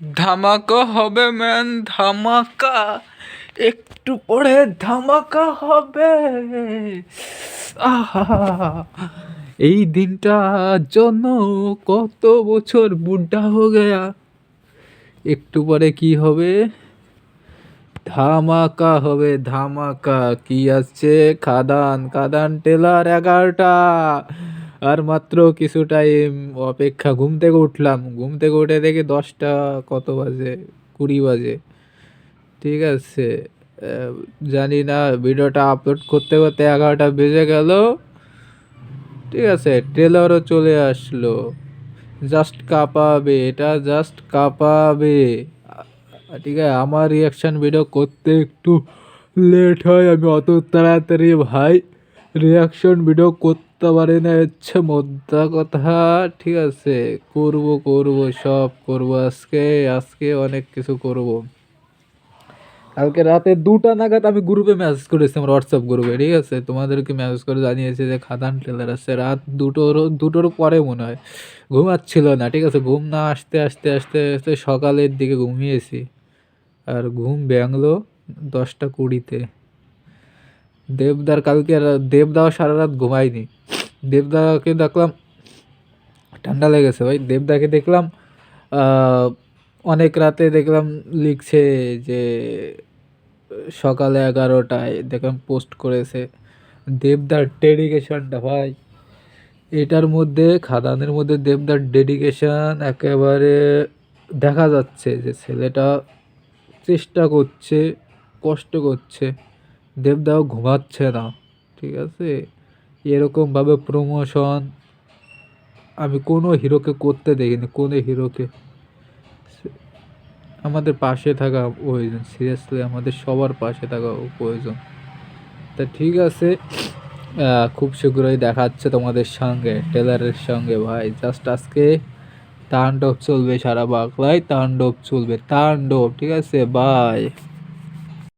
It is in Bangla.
ধামাকা হবে ম্যান ধামাকা। একটু পরে ধামাকা হবে। এই দিনটার জন্য কত বছর বুড্ডা হো গয়া। একটু পরে কি হবে? ধামাকা হবে, ধামাকা। কি আসছে? খাদান খাদান, টেলার এগারোটা। আর মাত্র কিছু টাইম অপেক্ষা, ঘুম থেকে উঠলাম। ঘুম থেকে উঠে দেখি দশটা কত বাজে? কুড়ি বাজে। ঠিক আছে। জানি না, ভিডিওটা আপলোড করতে করতে এগারোটা বেজে গেল। ঠিক আছে ট্রেলারও চলে আসলো। জাস্ট কাঁপাবে, এটা জাস্ট কাঁপাবে। ঠিক আছে, আমার রিয়াকশন ভিডিও করতে একটু লেট হয়, আমি অত তাড়াতাড়ি, ভাই। রিয়াকশন ভিডিও করতে পারি না, হচ্ছে মোদ্দা কথা। ঠিক আছে, করব করব, সব করব। আজকে আজকে অনেক কিছু করব। কালকে রাতে দুটা নাগাদ আমি গ্রুপে মেসেজ করেছি আমার হোয়াটসঅ্যাপ গ্রুপে ঠিক আছে? তোমাদেরকে মেসেজ করে জানিয়েছি যে খাদান ট্রেলার আসছে রাত দুটোর দুটোর পরে মনে হয় ঘুমাচ্ছিল না, ঠিক আছে? ঘুম না আসতে আসতে আসতে আসতে সকালের দিকে ঘুমিয়েছি। আর ঘুম ব্যাংলো দশটা কুড়িতে। দেবদার কালকে দেবদাও সারা রাত ঘুমায়নি। দেবদাকে দেখলাম ঠান্ডা লেগেছে ভাই। দেবদাকে দেখলাম অনেক রাতে দেখলাম লিখছে যে সকালে এগারোটায় দেখলাম পোস্ট করেছে দেবদার ডেডিকেশনটা ভাই। এটার মধ্যে, খাদানের মধ্যে দেবদার ডেডিকেশন একেবারে দেখা যাচ্ছে যে ছেলেটা চেষ্টা করছে, কষ্ট করছে। দেবদাও ঘুমাচ্ছে না, ঠিক আছে? এরকমভাবে প্রমোশন আমি কোনো হিরোকে করতে দেখিনি, কোনো হিরোকে। আমাদের পাশে থাকা প্রয়োজন সিরিয়াসলি আমাদের সবার পাশে থাকা প্রয়োজন। তা ঠিক আছে খুব শীঘ্রই দেখাচ্ছে তোমাদের সঙ্গে, টেলারের সঙ্গে ভাই। জাস্ট আজকে তাণ্ডব চলবে সারা বাংলায়, তাণ্ডব চলবে, তাণ্ডব, ঠিক আছে? বাই